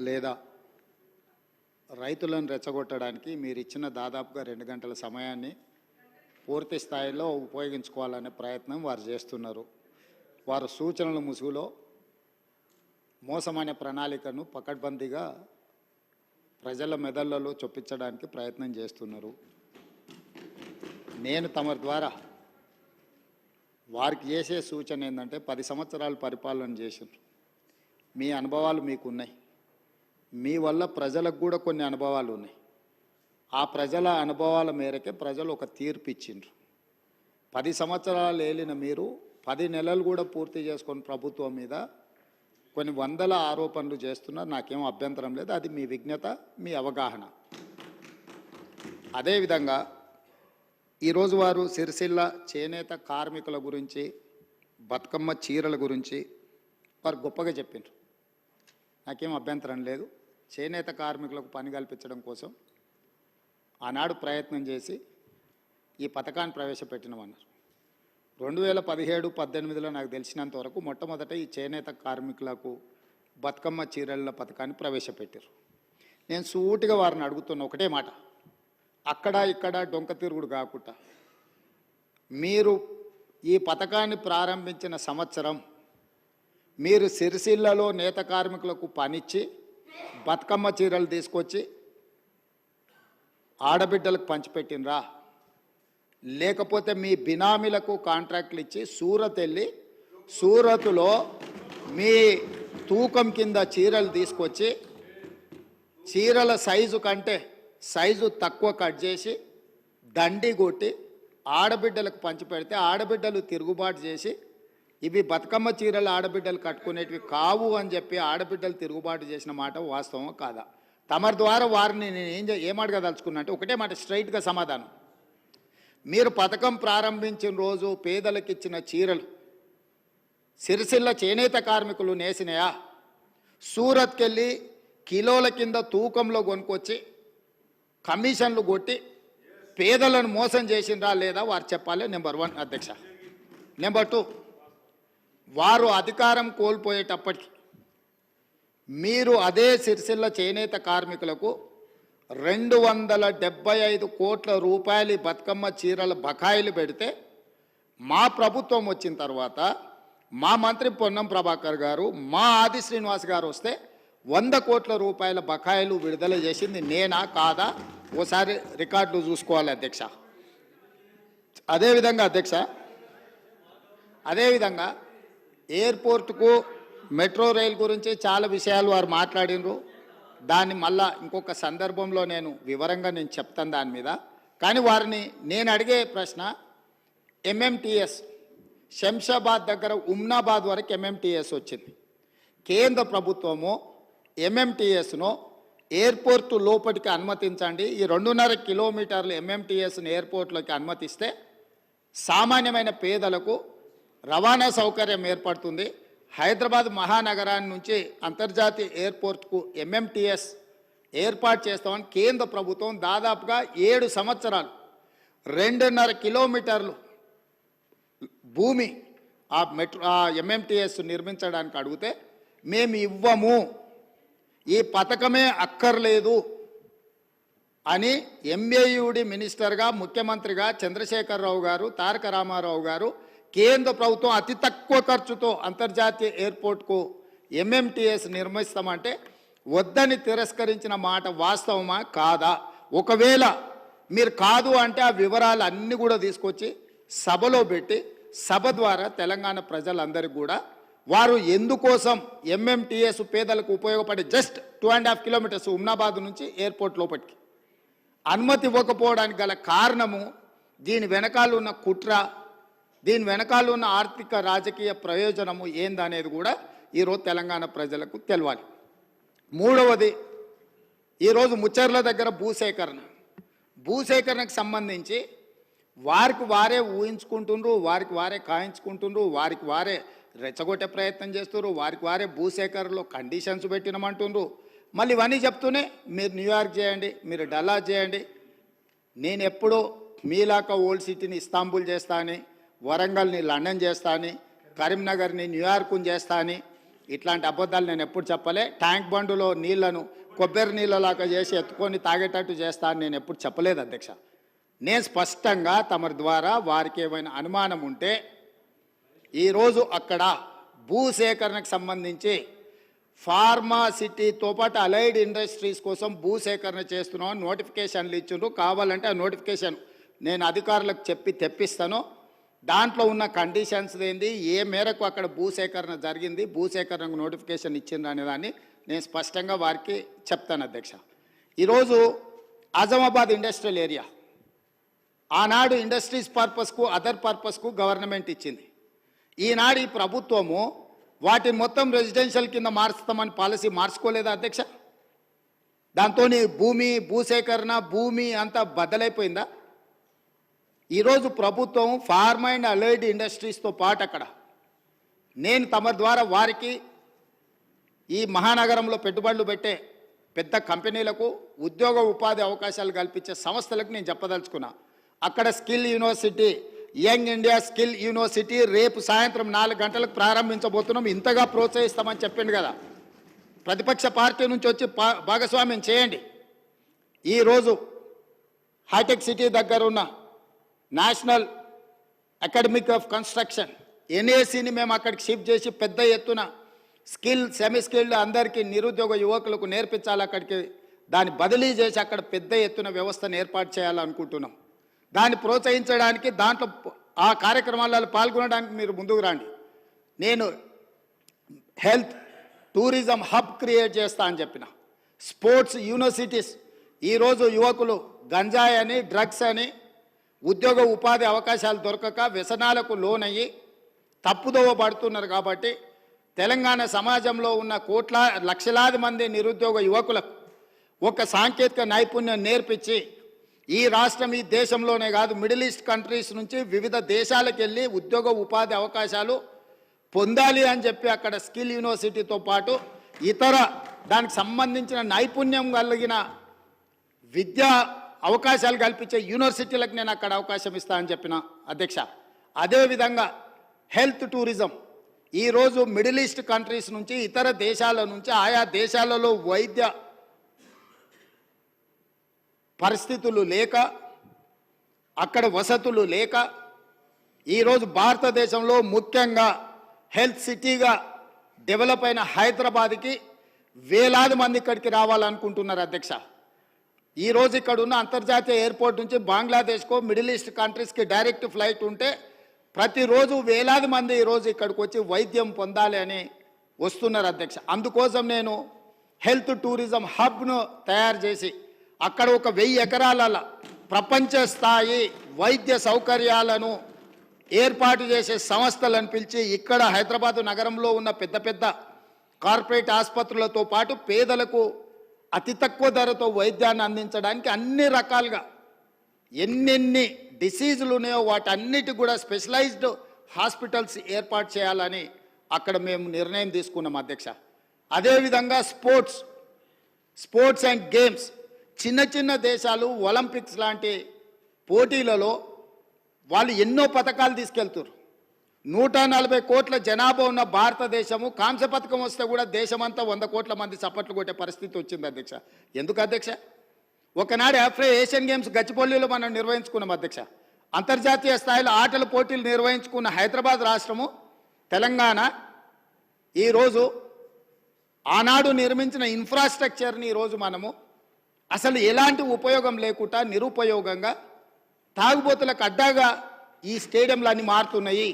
లేదా రైతులను రెచ్చగొట్టడానికి మీరు ఇచ్చిన దాదాపుగా రెండు గంటల సమయాన్ని పూర్తి స్థాయిలో ఉపయోగించుకోవాలనే ప్రయత్నం వారు చేస్తున్నారు. వారు సూచనల ముసుగులో మోసమనే ప్రణాళికను పకడ్బందీగా ప్రజల మెదళ్ళలో చొప్పించడానికి ప్రయత్నం చేస్తున్నారు. నేను తమ ద్వారా వారికి చేసే సూచన ఏంటంటే పది సంవత్సరాలు పరిపాలన చేసిండ్రు మీ అనుభవాలు మీకు ఉన్నాయి మీ వల్ల ప్రజలకు కూడా కొన్ని అనుభవాలు ఉన్నాయి. ఆ ప్రజల అనుభవాల మేరకే ప్రజలు ఒక తీర్పు ఇచ్చిండ్రు. పది సంవత్సరాలు ఏలిన మీరు పది నెలలు కూడా పూర్తి చేసుకొని ప్రభుత్వం మీద కొన్ని వందల ఆరోపణలు చేస్తున్నారు. నాకేం అభ్యంతరం లేదు. అది మీ విజ్ఞత మీ అవగాహన. అదేవిధంగా ఈరోజు వారు సిరిసిల్ల చేనేత కార్మికుల గురించి బతుకమ్మ చీరల గురించి వారు గొప్పగా చెప్పిండ్రు నాకేం అభ్యంతరం లేదు. చేనేత కార్మికులకు పని కల్పించడం కోసం ఆనాడు ప్రయత్నం చేసి ఈ పథకాన్ని ప్రవేశపెట్టినామన్నారు. రెండు వేల పదిహేడు పద్దెనిమిదిలో నాకు తెలిసినంత వరకు మొట్టమొదట ఈ చేనేత కార్మికులకు బతుకమ్మ చీరల పథకాన్ని ప్రవేశపెట్టారు నేను సూటిగా వారిని అడుగుతున్న ఒకటే మాట. అక్కడ ఇక్కడ డొంక తిరుగుడు కాకుండా మీరు ఈ పథకాన్ని ప్రారంభించిన సంవత్సరం మీరు సిరిసిల్లలో నేత కార్మికులకు పనిచ్చి బతుకమ్మ చీరలు తీసుకొచ్చి ఆడబిడ్డలకు పంచిపెట్టినరా లేకపోతే మీ బినామీలకు కాంట్రాక్ట్లు ఇచ్చి సూరత్ వెళ్ళి సూరత్లో మీ తూకం కింద చీరలు తీసుకొచ్చి చీరల సైజు కంటే సైజు తక్కువ కట్ చేసి దండి కొట్టి ఆడబిడ్డలకు పంచిపెడితే ఆడబిడ్డలు తిరుగుబాటు చేసి ఇవి బతుకమ్మ చీరలు ఆడబిడ్డలు కట్టుకునేటివి కావు అని చెప్పి ఆడబిడ్డలు తిరుగుబాటు చేసిన మాట వాస్తవం కాదా? తమరి ద్వారా వారిని నేను ఏం చే- ఏం అడగదలుచుకున్నా అంటే ఒకటే మాట స్ట్రైట్గా సమాధానం. మీరు పథకం ప్రారంభించిన రోజు పేదలకు ఇచ్చిన చీరలు సిరిసిల్ల చేనేత కార్మికులు నేసినయా? సూరత్కెళ్ళి కిలోల కింద తూకంలో కొనుక్కొచ్చి కమిషన్లు కొట్టి పేదలను మోసం చేసిండ్రా లేదా వారు చెప్పాలి? నెంబర్ వన్ అధ్యక్ష. నెంబర్ టూ వారు అధికారం కోల్పోయేటప్పటికి మీరు అదే సిరిసిల్ల చేనేత కార్మికులకు రెండు వందల డెబ్బై ఐదు కోట్ల రూపాయలు బతుకమ్మ చీరల బకాయిలు పెడితే మా ప్రభుత్వం వచ్చిన తర్వాత మా మంత్రి పొన్నం ప్రభాకర్ గారు మా ఆది శ్రీనివాస్ గారు వస్తే వంద కోట్ల రూపాయల బకాయిలు విడుదల చేసింది నేనా కాదా? ఓసారి రికార్డులు చూసుకోవాలి అధ్యక్ష. అదేవిధంగా అధ్యక్ష అదేవిధంగా ఎయిర్పోర్ట్కు మెట్రో రైల్ గురించి చాలా విషయాలు వారు మాట్లాడినరు. దాన్ని మళ్ళా ఇంకొక సందర్భంలో నేను వివరంగా నేను చెప్తాను దాని మీద. కానీ వారిని నేను అడిగే ప్రశ్న ఎంఎంటీఎస్ శంషాబాద్ దగ్గర ఉమ్నాబాద్ వరకు ఎంఎంటీఎస్ వచ్చింది. కేంద్ర ప్రభుత్వము ఎంఎంటీఎస్ను ఎయిర్పోర్ట్ లోపలికి అనుమతించండి. ఈ రెండున్నర కిలోమీటర్లు ఎంఎంటీఎస్ను ఎయిర్పోర్ట్లోకి అనుమతిస్తే సామాన్యమైన పేదలకు రవాణా సౌకర్యం ఏర్పడుతుంది. హైదరాబాద్ మహానగరాన్ని నుంచి అంతర్జాతీయ ఎయిర్పోర్ట్కు ఎంఎంటీఎస్ ఏర్పాటు చేస్తామని కేంద్ర ప్రభుత్వం దాదాపుగా ఏడు సంవత్సరాలు రెండున్నర కిలోమీటర్లు భూమి ఆ మెట్రో ఆ ఎంఎంటీఎస్ నిర్మించడానికి అడిగితే మేము ఇవ్వము ఈ పథకమే అక్కర్లేదు అని ఎంఏయుడి మినిస్టర్గా ముఖ్యమంత్రిగా చంద్రశేఖరరావు గారు తారక రామారావు గారు కేంద్ర ప్రభుత్వం అతి తక్కువ ఖర్చుతో అంతర్జాతీయ ఎయిర్పోర్ట్కు ఎంఎంటీఎస్ నిర్మిస్తామంటే వద్దని తిరస్కరించిన మాట వాస్తవమా? కాదా? ఒకవేళ మీరు కాదు అంటే ఆ వివరాలు అన్నీ కూడా తీసుకొచ్చి సభలో పెట్టి సభ ద్వారా తెలంగాణ ప్రజలందరికీ కూడా వారు ఎందుకోసం ఎంఎంటీఎస్ పేదలకు ఉపయోగపడే just two and half kilometers Umnabad నుంచి ఎయిర్పోర్ట్ లోపలికి అనుమతి ఇవ్వకపోవడానికి గల కారణము దీని వెనకాల ఉన్న కుట్ర దీని వెనకాల ఉన్న ఆర్థిక రాజకీయ ప్రయోజనము ఏందనేది కూడా ఈరోజు తెలంగాణ ప్రజలకు తెలవాలి. మూడవది ఈరోజు ముచ్చర్ల దగ్గర భూసేకరణ. భూసేకరణకు సంబంధించి వారికి వారే ఊహించుకుంటుండ్రు వారికి వారే కాయించుకుంటుండ్రు వారికి వారే రెచ్చగొట్టే ప్రయత్నం చేస్తున్నారు వారికి వారే భూసేకరణలో కండిషన్స్ పెట్టినమంటుండ్రు. మళ్ళీ ఇవన్నీ చెప్తూనే మీరు న్యూయార్క్ చేయండి మీరు డల్లా చేయండి. నేను ఎప్పుడూ మీలాక ఓల్డ్ సిటీని ఇస్తాంబుల్ చేస్తా అని వరంగల్ని లండన్ చేస్తా అని కరీంనగర్ని న్యూయార్క్ని చేస్తా అని ఇట్లాంటి అబద్ధాలు నేను ఎప్పుడు చెప్పలే. ట్యాంక్ బండులో నీళ్ళను కొబ్బరి నీళ్ళలాగా చేసి ఎత్తుకొని తాగేటట్టు చేస్తా అని నేను ఎప్పుడు చెప్పలేదు అధ్యక్ష. నేను స్పష్టంగా తమ ద్వారా వారికి ఏమైనా అనుమానం ఉంటే ఈరోజు అక్కడ భూసేకరణకు సంబంధించి ఫార్మాసిటీతో పాటు అలైడ్ ఇండస్ట్రీస్ కోసం భూసేకరణ చేస్తున్నాం నోటిఫికేషన్లు ఇచ్చిండ్రు. కావాలంటే ఆ నోటిఫికేషన్ నేను అధికారులకు చెప్పి తెప్పిస్తాను. దాంట్లో ఉన్న కండిషన్స్ ఏంది? ఏ మేరకు అక్కడ భూసేకరణ జరిగింది? భూసేకరణకు నోటిఫికేషన్ ఇచ్చిండ్రు అనేదాన్ని నేను స్పష్టంగా వారికి చెప్తాను అధ్యక్ష. ఈరోజు ఆజమాబాద్ ఇండస్ట్రియల్ ఏరియా ఆనాడు ఇండస్ట్రీస్ పర్పస్కు అదర్ పర్పస్కు గవర్నమెంట్ ఇచ్చింది. ఈనాడు ఈ ప్రభుత్వము వాటిని మొత్తం రెసిడెన్షియల్ కింద మార్చుతామని పాలసీ మార్చుకోలేదా అధ్యక్ష? దాంతో భూమి భూసేకరణ భూమి అంతా బద్దలైపోయిందా ఈరోజు ప్రభుత్వం ఫార్మ్ అండ్ అలైడ్ ఇండస్ట్రీస్తో పాటు అక్కడ నేను తమ ద్వారా వారికి ఈ మహానగరంలో పెట్టుబడులు పెట్టే పెద్ద కంపెనీలకు ఉద్యోగ ఉపాధి అవకాశాలు కల్పించే సంస్థలకు నేను చెప్పదలుచుకున్నా. అక్కడ skill university young India skill university రేపు సాయంత్రం నాలుగు గంటలకు ప్రారంభించబోతున్నాం. ఇంతగా ప్రోత్సహిస్తామని చెప్పిండు కదా. ప్రతిపక్ష పార్టీ నుంచి వచ్చి భాగస్వామ్యం చేయండి. ఈరోజు హైటెక్ సిటీ దగ్గర ఉన్న నేషనల్ అకాడమిక్ ఆఫ్ కన్స్ట్రక్షన్ ఎన్ఏసీని మేము అక్కడికి షిఫ్ట్ చేసి పెద్ద ఎత్తున స్కిల్ సెమీ స్కిల్డ్ అందరికీ నిరుద్యోగ యువకులకు నేర్పించాలి అక్కడికి. దాన్ని బదిలీ చేసి అక్కడ పెద్ద ఎత్తున వ్యవస్థను ఏర్పాటు చేయాలనుకుంటున్నాం. దాన్ని ప్రోత్సహించడానికి దాంట్లో ఆ కార్యక్రమాలలో పాల్గొనడానికి మీరు ముందుకు రండి. నేను హెల్త్ టూరిజం హబ్ క్రియేట్ చేస్తా అని చెప్పిన. స్పోర్ట్స్ యూనివర్సిటీస్ ఈరోజు యువకులు గంజాయి అని డ్రగ్స్ అని ఉద్యోగ ఉపాధి అవకాశాలు దొరకక వ్యసనాలకు లోనయ్యి తప్పుదోవ పడుతున్నారు కాబట్టి తెలంగాణ సమాజంలో ఉన్న కోట్ల లక్షలాది మంది నిరుద్యోగ యువకులకు ఒక సాంకేతిక నైపుణ్యం నేర్పించి ఈ రాష్ట్రం ఈ దేశంలోనే కాదు మిడిల్ ఈస్ట్ కంట్రీస్ నుంచి వివిధ దేశాలకు వెళ్ళి ఉద్యోగ ఉపాధి అవకాశాలు పొందాలి అని చెప్పి అక్కడ స్కిల్ యూనివర్సిటీతో పాటు ఇతర దానికి సంబంధించిన నైపుణ్యం కలిగిన విద్యా అవకాశాలు కల్పించే యూనివర్సిటీలకు నేను అక్కడ అవకాశం ఇస్తా అని చెప్పిన అధ్యక్ష. అదేవిధంగా హెల్త్ టూరిజం. ఈరోజు మిడిల్ ఈస్ట్ కంట్రీస్ నుంచి ఇతర దేశాల నుంచి ఆయా దేశాలలో వైద్య పరిస్థితులు లేక అక్కడ వసతులు లేక ఈరోజు భారతదేశంలో ముఖ్యంగా హెల్త్ సిటీగా డెవలప్ అయిన హైదరాబాద్కి వేలాది మంది ఇక్కడికి రావాలనుకుంటున్నారు అధ్యక్ష. ఈరోజు ఇక్కడ ఉన్న అంతర్జాతీయ ఎయిర్పోర్ట్ నుంచి బంగ్లాదేశ్కో మిడిల్ ఈస్ట్ కంట్రీస్కి డైరెక్ట్ ఫ్లైట్ ఉంటే ప్రతిరోజు వేలాది మంది ఈరోజు ఇక్కడికి వచ్చి వైద్యం పొందాలి అని వస్తున్నారు అధ్యక్ష. అందుకోసం నేను హెల్త్ టూరిజం హబ్ను తయారు చేసి అక్కడ ఒక వెయ్యి ఎకరాల ప్రపంచ స్థాయి వైద్య సౌకర్యాలను ఏర్పాటు చేసే సంస్థలను పిలిచి ఇక్కడ హైదరాబాద్ నగరంలో ఉన్న పెద్ద పెద్ద కార్పొరేట్ ఆసుపత్రులతో పాటు పేదలకు అతి తక్కువ ధరతో వైద్యాన్ని అందించడానికి అన్ని రకాలుగా ఎన్నెన్ని డిసీజులు ఉన్నాయో వాటన్నిటి కూడా స్పెషలైజ్డ్ హాస్పిటల్స్ ఏర్పాటు చేయాలని అక్కడ మేము నిర్ణయం తీసుకున్నాం అధ్యక్ష. అదేవిధంగా స్పోర్ట్స్ స్పోర్ట్స్ అండ్ గేమ్స్ చిన్న చిన్న దేశాలు ఒలింపిక్స్ లాంటి పోటీలలో వాళ్ళు ఎన్నో పథకాలు తీసుకెళ్తారు నూట నలభై కోట్ల జనాభా ఉన్న భారతదేశము కాంస్య పథకం వస్తే కూడా దేశమంతా వంద కోట్ల మంది చప్పట్లు కొట్టే పరిస్థితి వచ్చింది అధ్యక్ష. ఎందుకు అధ్యక్ష? ఒకనాడు ఆఫ్రే ఏషియన్ గేమ్స్ గచ్చిపల్లిలో మనం నిర్వహించుకున్నాం అధ్యక్ష. అంతర్జాతీయ స్థాయిలో ఆటల పోటీలు నిర్వహించుకున్న హైదరాబాద్ రాష్ట్రము తెలంగాణ ఈరోజు ఆనాడు నిర్మించిన ఇన్ఫ్రాస్ట్రక్చర్ని ఈరోజు మనము అసలు ఎలాంటి ఉపయోగం లేకుండా నిరుపయోగంగా తాగుబోతులకు అడ్డాగా ఈ స్టేడియంలు అన్ని మారుతున్నాయి.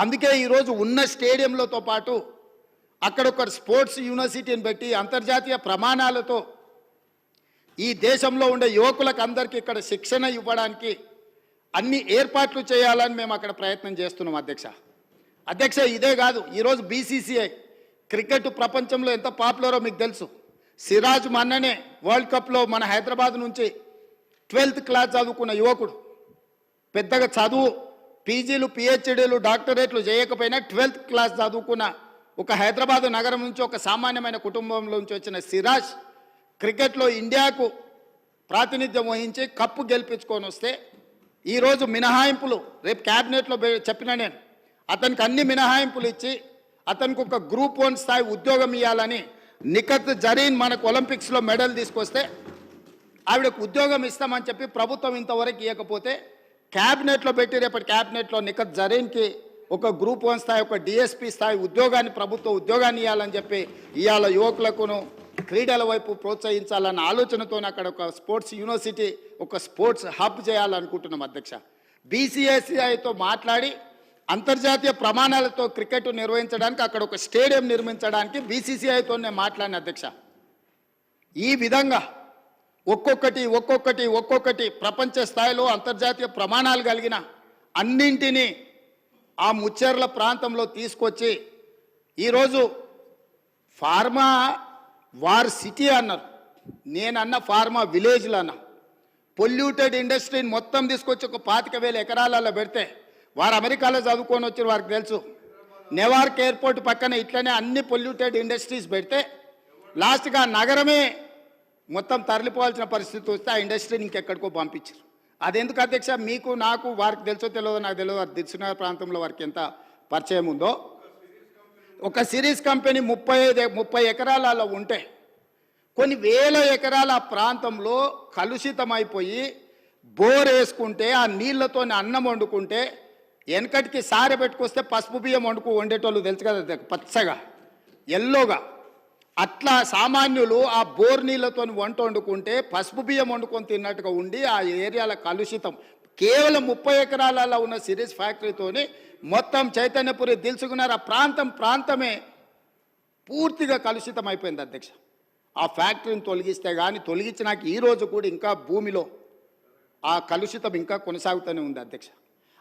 అందుకే ఈరోజు ఉన్న స్టేడియంలతో పాటు అక్కడ ఒక స్పోర్ట్స్ యూనివర్సిటీని పెట్టి అంతర్జాతీయ ప్రమాణాలతో ఈ దేశంలో ఉండే యువకులకు అందరికీ ఇక్కడ శిక్షణ ఇవ్వడానికి అన్ని ఏర్పాట్లు చేయాలని మేము అక్కడ ప్రయత్నం చేస్తున్నాం అధ్యక్ష. అధ్యక్ష ఇదే కాదు ఈరోజు బీసీసీఐ క్రికెట్ ప్రపంచంలో ఎంత పాపులరో మీకు తెలుసు. సిరాజ్ మన్ననే వరల్డ్ కప్లో మన హైదరాబాద్ నుంచి ట్వెల్త్ క్లాస్ చదువుకున్న యువకుడు పెద్దగా చదువు పీజీలు పిహెచ్డీలు డాక్టరేట్లు చేయకపోయినా ట్వెల్త్ క్లాస్ చదువుకున్న ఒక హైదరాబాద్ నగరం నుంచి ఒక సామాన్యమైన కుటుంబంలో నుంచి వచ్చిన సిరాజ్ క్రికెట్లో ఇండియాకు ప్రాతినిధ్యం వహించి కప్పు గెలిపించుకొని వస్తే ఈరోజు మినహాయింపులు రేపు క్యాబినెట్లో చెప్పిన నేను అతనికి అన్ని మినహాయింపులు ఇచ్చి అతనికి ఒక గ్రూప్ వన్ స్థాయి ఉద్యోగం ఇవ్వాలని నిఖత్ జరీన్ మనకు ఒలింపిక్స్లో మెడల్ తీసుకొస్తే ఆవిడకు ఉద్యోగం ఇస్తామని చెప్పి ప్రభుత్వం ఇంతవరకు ఇవ్వకపోతే క్యాబినెట్లో పెట్టి రేపటి క్యాబినెట్లో నిఖత్ జరీన్కి ఒక గ్రూప్ వన్ స్థాయి ఒక డిఎస్పి స్థాయి ఉద్యోగాన్ని ప్రభుత్వ ఉద్యోగాన్ని ఇవ్వాలని చెప్పి ఇవాళ యువకులకును క్రీడల వైపు ప్రోత్సహించాలన్న ఆలోచనతో అక్కడ ఒక స్పోర్ట్స్ యూనివర్సిటీ ఒక స్పోర్ట్స్ హబ్ చేయాలనుకుంటున్నాం అధ్యక్ష. బీసీఎస్ఐతో మాట్లాడి అంతర్జాతీయ ప్రమాణాలతో క్రికెట్ నిర్వహించడానికి అక్కడ ఒక స్టేడియం నిర్మించడానికి బీసీసీఐతో నేను మాట్లాడిన అధ్యక్ష. ఈ విధంగా ఒక్కొక్కటి ఒక్కొక్కటి ఒక్కొక్కటి ప్రపంచ స్థాయిలో అంతర్జాతీయ ప్రమాణాలు కలిగిన అన్నింటినీ ఆ ముచ్చేర్ల ప్రాంతంలో తీసుకొచ్చి ఈరోజు ఫార్మా వార్ సిటీ అన్నారు. నేనన్న ఫార్మా విలేజ్లు అన్నా. పొల్యూటెడ్ ఇండస్ట్రీని మొత్తం తీసుకొచ్చి ఒక పాతిక వేల ఎకరాలలో పెడితే వారు అమెరికాలో చదువుకొని వచ్చారు వారికి తెలుసు. నెవార్క్ ఎయిర్పోర్ట్ పక్కన ఇట్లనే అన్ని పొల్యూటెడ్ ఇండస్ట్రీస్ పెడితే లాస్ట్గా నగరమే మొత్తం తరలిపోవాల్సిన పరిస్థితి వస్తే ఆ ఇండస్ట్రీని ఇంకెక్కడికో పంపించారు. అదెందుకు అధ్యక్ష? మీకు నాకు వారికి తెలుసో తెలియదో నాకు తెలియదు. అది దిల్సునగర్ ప్రాంతంలో వారికి ఎంత పరిచయం ఉందో. ఒక సిరీస్ కంపెనీ ముప్పై ఐదు ముప్పై ఎకరాలలో ఉంటే కొన్ని వేల ఎకరాల ప్రాంతంలో కలుషితమైపోయి బోర్ వేసుకుంటే ఆ నీళ్ళతో అన్నం వండుకుంటే వెనకటికి సారె పెట్టుకొస్తే పసుపు బియ్యం వండుకు వండేటోళ్ళు తెలుసు కదా పచ్చగా ఎల్లోగా. అట్లా సామాన్యులు ఆ బోర్ నీళ్ళతో వంట వండుకుంటే పసుపు బియ్యం వండుకొని తిన్నట్టుగా ఉండి ఆ ఏరియాల కలుషితం. కేవలం ముప్పై ఎకరాలలో ఉన్న సిరీస్ ఫ్యాక్టరీతోని మొత్తం చైతన్యపురి దిల్చుకున్నారు ఆ ప్రాంతం ప్రాంతమే పూర్తిగా కలుషితం అయిపోయింది అధ్యక్ష. ఆ ఫ్యాక్టరీని తొలగిస్తే కానీ తొలగించినాక ఈరోజు కూడా ఇంకా భూమిలో ఆ కలుషితం ఇంకా కొనసాగుతూనే ఉంది అధ్యక్ష.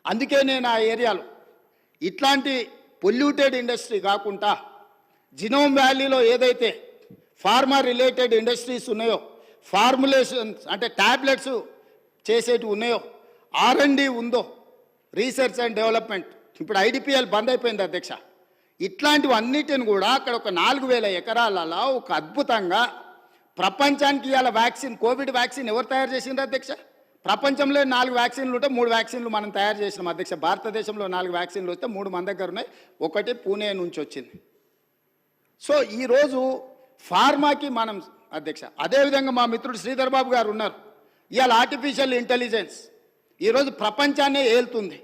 అందుకే నేను ఆ ఏరియాలో ఇట్లాంటి పొల్యూటెడ్ ఇండస్ట్రీ కాకుండా జినోమ్ వ్యాలీలో ఏదైతే ఫార్మా రిలేటెడ్ ఇండస్ట్రీస్ ఉన్నాయో ఫార్ములేషన్స్ అంటే ట్యాబ్లెట్స్ చేసేటివి ఉన్నాయో ఆర్ఎండి ఉందో రీసెర్చ్ అండ్ డెవలప్మెంట్. ఇప్పుడు ఐడిపిఎల్ బంద్ అయిపోయింది అధ్యక్ష. ఇట్లాంటివన్నిటిని కూడా అక్కడ ఒక నాలుగు వేల ఎకరాలలో ఒక అద్భుతంగా ప్రపంచానికి ఇవాళ వ్యాక్సిన్ కోవిడ్ వ్యాక్సిన్ ఎవరు తయారు చేసిండ్రు అధ్యక్ష? ప్రపంచంలో నాలుగు వ్యాక్సిన్లు ఉంటే మూడు వ్యాక్సిన్లు మనం తయారు చేసినాం అధ్యక్ష. భారతదేశంలో నాలుగు వ్యాక్సిన్లు వస్తే మూడు మన దగ్గర ఉన్నాయి. ఒకటి పూణే నుంచి వచ్చింది. సో ఈరోజు ఫార్మాకి మనం అధ్యక్ష అదేవిధంగా మా మిత్రుడు శ్రీధర్ బాబు గారు ఉన్నారు. ఇవాళ ఆర్టిఫిషియల్ ఇంటెలిజెన్స్ ఈరోజు ప్రపంచాన్నే ఏలుతుంది.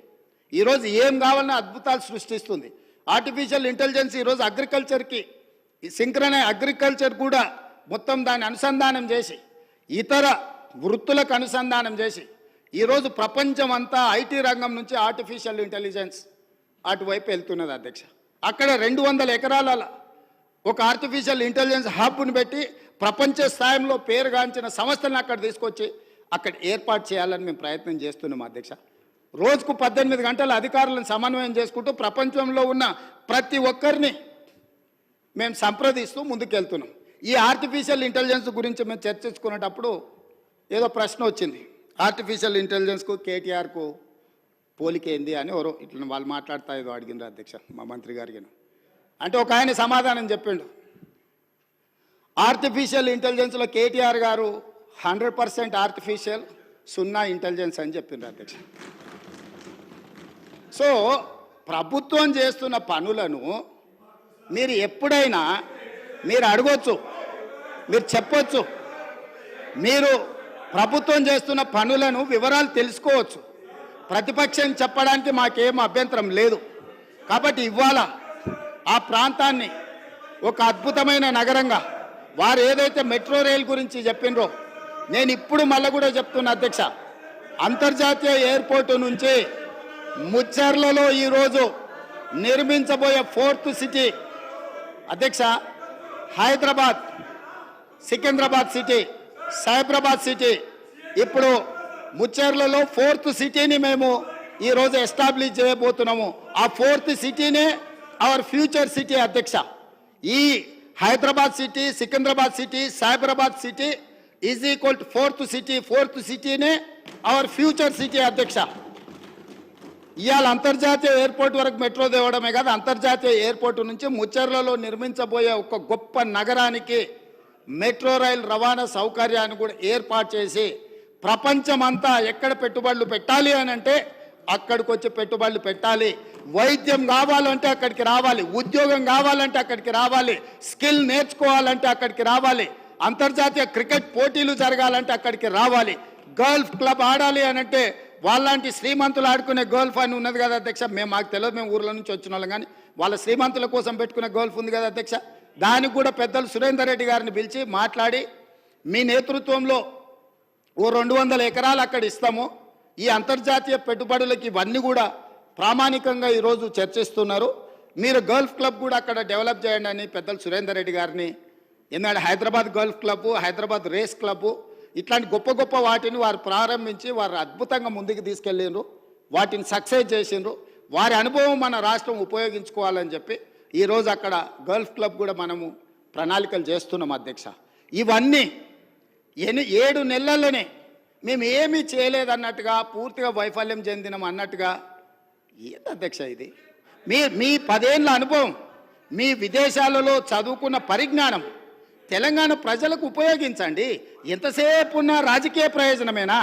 ఈరోజు ఏం కావాలన్నా అద్భుతాలు సృష్టిస్తుంది. ఆర్టిఫిషియల్ ఇంటెలిజెన్స్ ఈరోజు అగ్రికల్చర్కి సింక్రనై అగ్రికల్చర్ కూడా మొత్తం దాన్ని అనుసంధానం చేసి ఇతర వృత్తులకు అనుసంధానం చేసి ఈరోజు ప్రపంచం అంతా ఐటీ రంగం నుంచి ఆర్టిఫిషియల్ ఇంటెలిజెన్స్ అటువైపు వెళ్తున్నది అధ్యక్ష. అక్కడ రెండు వందల ఎకరాల ఒక ఆర్టిఫిషియల్ ఇంటెలిజెన్స్ హబ్ను పెట్టి ప్రపంచ స్థాయిలో పేరుగాంచిన సంస్థలను అక్కడ తీసుకొచ్చి అక్కడ ఏర్పాటు చేయాలని మేము ప్రయత్నం చేస్తున్నాం అధ్యక్ష. రోజుకు పద్దెనిమిది గంటల అధికారులను సమన్వయం చేసుకుంటూ ప్రపంచంలో ఉన్న ప్రతి ఒక్కరిని మేము సంప్రదిస్తూ ముందుకెళ్తున్నాం. ఈ ఆర్టిఫిషియల్ ఇంటెలిజెన్స్ గురించి మేము చర్చించుకునేటప్పుడు ఏదో ప్రశ్న వచ్చింది. ఆర్టిఫిషియల్ ఇంటెలిజెన్స్కు కేటీఆర్కు పోలిక ఏంది అని ఎవరో ఇట్లా వాళ్ళు మాట్లాడతా ఏదో అడిగినారు అధ్యక్ష మా మంత్రి గారికి. అంటే ఒక ఆయన సమాధానం చెప్పిండు. ఆర్టిఫిషియల్ ఇంటెలిజెన్స్లో కేటీఆర్ గారు హండ్రెడ్ పర్సెంట్ ఆర్టిఫిషియల్ సున్నా ఇంటెలిజెన్స్ అని చెప్పిండ్రు అధ్యక్ష. సో ప్రభుత్వం చేస్తున్న పనులను మీరు ఎప్పుడైనా మీరు అడగొచ్చు మీరు చెప్పొచ్చు. మీరు ప్రభుత్వం చేస్తున్న పనులను వివరాలు తెలుసుకోవచ్చు. ప్రతిపక్షం చెప్పడానికి మాకేం అభ్యంతరం లేదు. కాబట్టి ఇవాళ ఆ ప్రాంతాన్ని ఒక అద్భుతమైన నగరంగా వారు ఏదైతే మెట్రో రైల్ గురించి చెప్పినరో నేను ఇప్పుడు మళ్ళీ కూడా చెప్తున్నా అధ్యక్ష అంతర్జాతీయ ఎయిర్పోర్టు నుంచి ముచ్చర్లలో ఈరోజు నిర్మించబోయే ఫోర్త్ సిటీ అధ్యక్ష హైదరాబాద్ సికింద్రాబాద్ సిటీ సైబరాబాద్ సిటీ. ఇప్పుడు ముచ్చేర్లలో ఫోర్త్ సిటీని మేము ఈరోజు ఎస్టాబ్లిష్ చేయబోతున్నాము. ఆ ఫోర్త్ సిటీనే అవర్ ఫ్యూచర్ సిటీ అధ్యక్ష ఈ Hyderabad city Secunderabad city Cyberabad city is equal to fourth city fourth సిటీనే our future city అధ్యక్ష ఇవాళ అంతర్జాతీయ ఎయిర్పోర్ట్ వరకు మెట్రో తేవడమే కాదు అంతర్జాతీయ ఎయిర్పోర్ట్ నుంచి ముచ్చర్లలో నిర్మించబోయే ఒక గొప్ప నగరానికి మెట్రో రైల్ రవాణా సౌకర్యాన్ని కూడా ఏర్పాటు చేసి ప్రపంచమంతా ఎక్కడ పెట్టుబడులు పెట్టాలి అని అంటే అక్కడికి వచ్చి పెట్టుబడులు పెట్టాలి. వైద్యం కావాలంటే అక్కడికి రావాలి. ఉద్యోగం కావాలంటే అక్కడికి రావాలి. స్కిల్ నేర్చుకోవాలంటే అక్కడికి రావాలి. అంతర్జాతీయ క్రికెట్ పోటీలు జరగాలంటే అక్కడికి రావాలి. గల్ఫ్ క్లబ్ ఆడాలి అని అంటే వాళ్ళంటి శ్రీమంతులు ఆడుకునే గోల్ఫ్ అని ఉన్నది కదా అధ్యక్ష? మేము మాకు తెలియదు మేము ఊర్ల నుంచి వచ్చిన వాళ్ళం కానీ వాళ్ళ శ్రీమంతుల కోసం పెట్టుకునే గోల్ఫ్ ఉంది కదా అధ్యక్ష? దానికి కూడా పెద్దలు సురేందర్ రెడ్డి గారిని పిలిచి మాట్లాడి మీ నేతృత్వంలో ఓ రెండు వందల ఎకరాలు అక్కడ ఇస్తాము. ఈ అంతర్జాతీయ పెట్టుబడులకి ఇవన్నీ కూడా ప్రామాణికంగా ఈరోజు చర్చిస్తున్నారు. మీరు గల్ఫ్ క్లబ్ కూడా అక్కడ డెవలప్ చేయండి అని పెద్దలు సురేందర్ రెడ్డి గారిని ఎందుకంటే Hyderabad golf club Hyderabad race club ఇట్లాంటి గొప్ప గొప్ప వాటిని వారు ప్రారంభించి వారు అద్భుతంగా ముందుకు తీసుకెళ్ళిండ్రు. వాటిని సక్సెస్ చేసిండ్రు. వారి అనుభవం మన రాష్ట్రం ఉపయోగించుకోవాలని చెప్పి ఈరోజు అక్కడ గల్ఫ్ క్లబ్ కూడా మనము ప్రణాళికలు చేస్తున్నాం అధ్యక్ష. ఇవన్నీ ఎన్ని ఏడు నెలల్లోనే మేము ఏమీ చేయలేదన్నట్టుగా పూర్తిగా వైఫల్యం చెందినాం అన్నట్టుగా. ఏంది అధ్యక్ష ఇది? మీ మీ పదేళ్ళ అనుభవం మీ విదేశాలలో చదువుకున్న పరిజ్ఞానం తెలంగాణ ప్రజలకు ఉపయోగించండి. ఎంతసేపు ఉన్న రాజకీయ ప్రయోజనమేనా?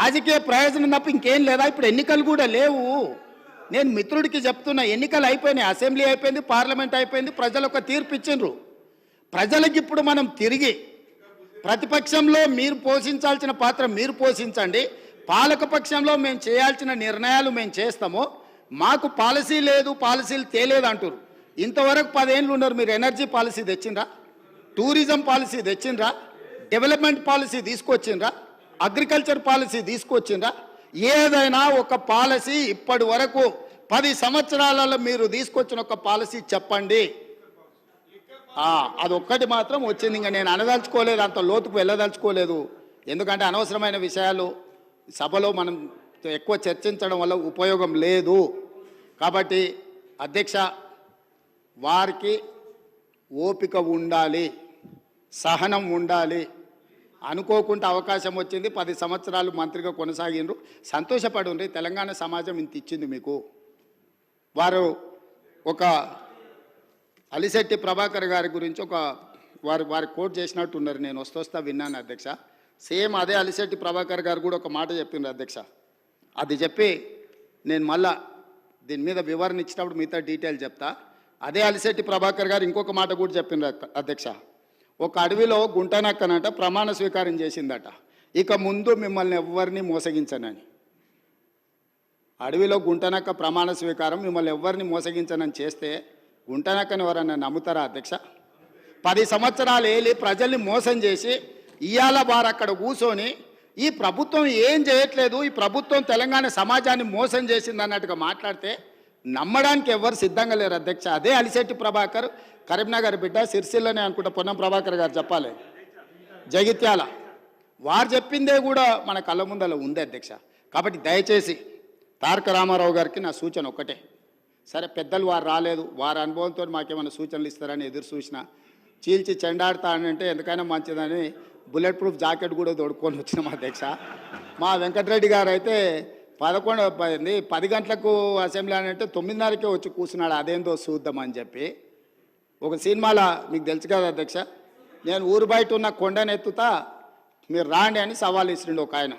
రాజకీయ ప్రయోజనం తప్ప ఇంకేం లేదా? ఇప్పుడు ఎన్నికలు కూడా లేవు. నేను మిత్రుడికి చెప్తున్నా ఎన్నికలు అయిపోయినాయి అసెంబ్లీ అయిపోయింది పార్లమెంట్ అయిపోయింది ప్రజలు ఒక తీర్పు ఇచ్చిండ్రు. ప్రజలకు ఇప్పుడు మనం తిరిగి ప్రతిపక్షంలో మీరు పోషించాల్సిన పాత్ర మీరు పోషించండి. పాలకపక్షంలో మేము చేయాల్సిన నిర్ణయాలు మేము చేస్తాము. మాకు పాలసీ లేదు పాలసీలు తేలేదు అంటారు ఇంతవరకు పదేళ్ళు ఉన్నారు మీరు ఎనర్జీ పాలసీ తెచ్చిండ్రా? టూరిజం పాలసీ తెచ్చిండ్రా? డెవలప్మెంట్ పాలసీ తీసుకొచ్చిండ్రా? అగ్రికల్చర్ పాలసీ తీసుకొచ్చిండ్రా? ఏదైనా ఒక పాలసీ ఇప్పటి వరకు పది సంవత్సరాలలో మీరు తీసుకొచ్చిన ఒక పాలసీ చెప్పండి. అదొక్కటి మాత్రం వచ్చింది. ఇంకా నేను అనదలుచుకోలేదు అంత లోతుకు వెళ్ళదలుచుకోలేదు. ఎందుకంటే అనవసరమైన విషయాలు. సభలో మనం ఎక్కువ చర్చించడం వల్ల ఉపయోగం లేదు. కాబట్టి అధ్యక్ష వారికి ఓపిక ఉండాలి సహనం ఉండాలి. అనుకోకుండా అవకాశం వచ్చింది పది సంవత్సరాలు మంత్రిగా కొనసాగిండ్రు. సంతోషపడి తెలంగాణ సమాజం ఇంత ఇచ్చింది మీకు. వారు ఒక అలిశెట్టి ప్రభాకర్ గారి గురించి ఒక వారు వారి కోట్ చేసినట్టు ఉన్నారు. నేను వస్తొస్తా విన్నాను అధ్యక్ష. సేమ్ అదే అలిశెట్టి ప్రభాకర్ గారు కూడా ఒక మాట చెప్పిండ్రు అధ్యక్ష. అది చెప్పి నేను మళ్ళా దీని మీద వివరణ ఇచ్చినప్పుడు మిగతా డీటెయిల్ చెప్తా. అదే అలిశెట్టి ప్రభాకర్ గారు ఇంకొక మాట కూడా చెప్పిండ్రు అధ్యక్ష. ఒక అడవిలో గుంటనక్కనంట ప్రమాణ స్వీకారం చేసిందట. ఇక ముందు మిమ్మల్ని ఎవరిని మోసగించనని. అడవిలో గుంటనక్క ప్రమాణ స్వీకారం మిమ్మల్ని ఎవరిని మోసగించనని చేస్తే గుంటనక్కని ఎవరన్నా నమ్ముతారా అధ్యక్ష? పది సంవత్సరాలు ఏలి ప్రజల్ని మోసం చేసి ఇయాల వారు అక్కడ కూర్చొని ఈ ప్రభుత్వం ఏం చేయట్లేదు ఈ ప్రభుత్వం తెలంగాణ సమాజాన్ని మోసం చేసింది అన్నట్టుగా మాట్లాడితే నమ్మడానికి ఎవరు సిద్ధంగా లేరు అధ్యక్ష. అదే అలిశెట్టి ప్రభాకర్ కరీంనగర్ బిడ్డ సిరిసిల్లనే అనుకుంటా పొన్నం ప్రభాకర్ గారు చెప్పాలి. జగిత్యాల వారు చెప్పిందే కూడా మన కళ్ళ ముందల ఉంది అధ్యక్ష. కాబట్టి దయచేసి తారక రామారావు గారికి నా సూచన ఒక్కటే. సరే పెద్దలు వారు రాలేదు. వారి అనుభవంతో మాకేమైనా సూచనలు ఇస్తారని ఎదురు చూసిన చీల్చి చెండాడుతా అని అంటే ఎందుకైనా మంచిదని బుల్లెట్ ప్రూఫ్ జాకెట్ కూడా తొడుక్కొని వచ్చినాం అధ్యక్ష. మా వెంకటరెడ్డి గారు అయితే పదకొండు పది పది గంటలకు అసెంబ్లీ అని అంటే తొమ్మిదిన్నరకే వచ్చి కూర్చున్నాడు. అదేందో చూద్దామని చెప్పి. ఒక సినిమాలో మీకు తెలుసు కదా అధ్యక్ష? నేను ఊరు బయట ఉన్న కొండను ఎత్తుతా మీరు రాండి అని సవాల్ ఇస్తుండే ఒక ఆయన.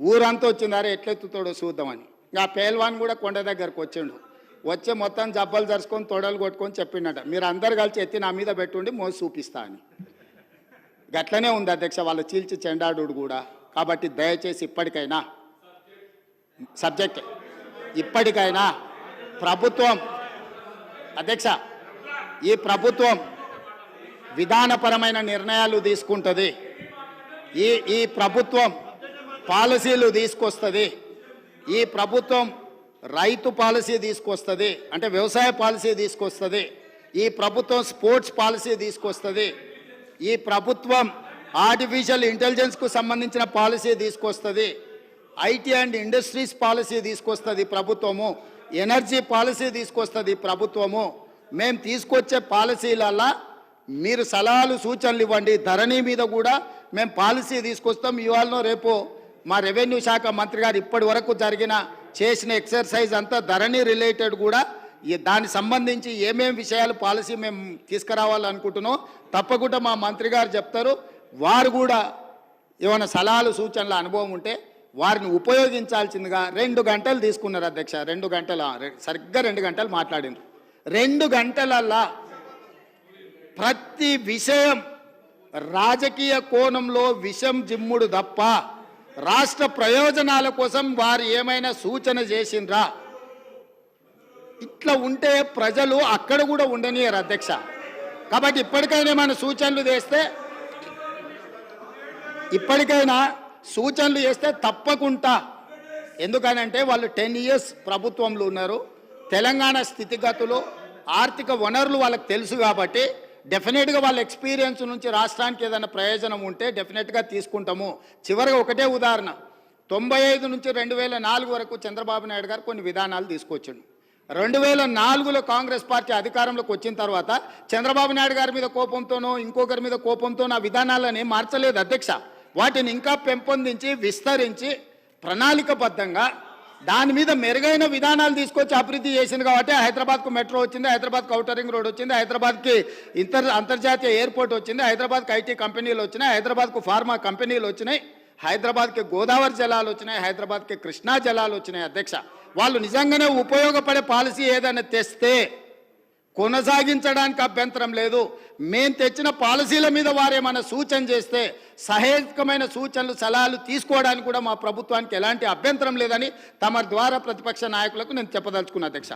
ఊరంతా వచ్చిందారే ఎట్లెత్తుతాడో చూద్దామని. ఇంకా ఆ పేల్వాన్ కూడా కొండ దగ్గరకు వచ్చిండు. వచ్చే మొత్తం జబ్బలు జరుచుకొని తొడలు కొట్టుకొని చెప్పిండట. మీరు అందరు కలిసి ఎత్తి నా మీద పెట్టుండి మోసి చూపిస్తా అని. గట్లనే ఉంది అధ్యక్ష వాళ్ళ చీల్చి చెండాడు కూడా. కాబట్టి దయచేసి ఇప్పటికైనా సబ్జెక్ట్ ఇప్పటికైనా ప్రభుత్వం అధ్యక్ష ఈ ప్రభుత్వం విధానపరమైన నిర్ణయాలు తీసుకుంటుంది. ఈ ఈ ప్రభుత్వం పాలసీలు తీసుకొస్తుంది. ఈ ప్రభుత్వం రైతు పాలసీ తీసుకొస్తుంది అంటే వ్యవసాయ పాలసీ తీసుకొస్తుంది ఈ ప్రభుత్వం స్పోర్ట్స్ పాలసీ తీసుకొస్తుంది ఈ ప్రభుత్వం ఆర్టిఫిషియల్ ఇంటెలిజెన్స్కు సంబంధించిన పాలసీ తీసుకొస్తుంది ఐటీ అండ్ ఇండస్ట్రీస్ పాలసీ తీసుకొస్తుంది ప్రభుత్వము ఎనర్జీ పాలసీ తీసుకొస్తుంది ప్రభుత్వము. మేము తీసుకొచ్చే పాలసీలల్లా మీరు సలహాలు సూచనలు ఇవ్వండి. ధరణి మీద కూడా మేము పాలసీ తీసుకొస్తాం. ఇవాళ రేపు మా రెవెన్యూ శాఖ మంత్రి గారు ఇప్పటి వరకు జరిగిన చేసిన ఎక్సర్సైజ్ అంతా ధరణి రిలేటెడ్ కూడా దానికి సంబంధించి ఏమేమి విషయాలు పాలసీ మేము తీసుకురావాలనుకుంటున్నాం తప్పకుండా మా మంత్రి గారు చెప్తారు. వారు కూడా ఏమైనా సలహాలు సూచనల అనుభవం ఉంటే వారిని ఉపయోగించాల్సిందిగా రెండు గంటలు తీసుకున్నారు అధ్యక్ష. రెండు గంటల సరిగ్గా రెండు గంటలు మాట్లాడింది రెండు గంటలల్లా ప్రతి విషయం రాజకీయ కోణంలో విషం జిమ్ముడు తప్ప రాష్ట్ర ప్రయోజనాల కోసం వారు ఏమైనా సూచన చేసిండ్రా? ఇట్లా ఉంటే ప్రజలు అక్కడ కూడా ఉండనియరు అధ్యక్ష. కాబట్టి ఇప్పటికైనా ఏమైనా సూచనలు చేస్తే ఇప్పటికైనా సూచనలు చేస్తే తప్పకుండా. ఎందుకనంటే వాళ్ళు టెన్ ఇయర్స్ ప్రభుత్వంలో ఉన్నారు. తెలంగాణ స్థితిగతులు ఆర్థిక వనరులు వాళ్ళకి తెలుసు కాబట్టి డెఫినెట్గా వాళ్ళ ఎక్స్పీరియన్స్ నుంచి రాష్ట్రానికి ఏదైనా ప్రయోజనం ఉంటే డెఫినెట్గా తీసుకుంటాము. చివరిగా ఒకటే ఉదాహరణ. తొంభై ఐదు నుంచి రెండు వేల నాలుగు వరకు చంద్రబాబు నాయుడు గారు కొన్ని విధానాలు తీసుకొచ్చిండు. రెండు వేల నాలుగులో కాంగ్రెస్ పార్టీ అధికారంలోకి వచ్చిన తర్వాత చంద్రబాబు నాయుడు గారి మీద కోపంతోనో ఇంకొకరి మీద కోపంతోనో ఆ విధానాలని మార్చలేదు అధ్యక్ష. వాటిని ఇంకా పెంపొందించి విస్తరించి ప్రణాళికబద్ధంగా దాని మీద మెరుగైన విధానాలు తీసుకొచ్చి అభివృద్ధి చేసింది కాబట్టి హైదరాబాద్కు మెట్రో వచ్చింది హైదరాబాద్కు అవుటరింగ్ రోడ్ వచ్చింది హైదరాబాద్కి ఇంటర్ అంతర్జాతీయ ఎయిర్పోర్ట్ వచ్చింది హైదరాబాద్కి ఐటీ కంపెనీలు వచ్చినాయి హైదరాబాద్కు ఫార్మా కంపెనీలు వచ్చినాయి హైదరాబాద్కి గోదావరి జలాలు వచ్చినాయి హైదరాబాద్కి కృష్ణా జలాలు వచ్చినాయి అధ్యక్ష. వాళ్ళు నిజంగానే ఉపయోగపడే పాలసీ ఏదైనా తెస్తే కొనసాగించడానికి అభ్యంతరం లేదు. మేము తెచ్చిన పాలసీల మీద వారేమైనా సూచన చేస్తే సహేతుకమైన సూచనలు సలహాలు తీసుకోవడానికి కూడా మా ప్రభుత్వానికి ఎలాంటి అభ్యంతరం లేదని తమ ద్వారా ప్రతిపక్ష నాయకులకు నేను చెప్పదలుచుకున్నా అధ్యక్ష.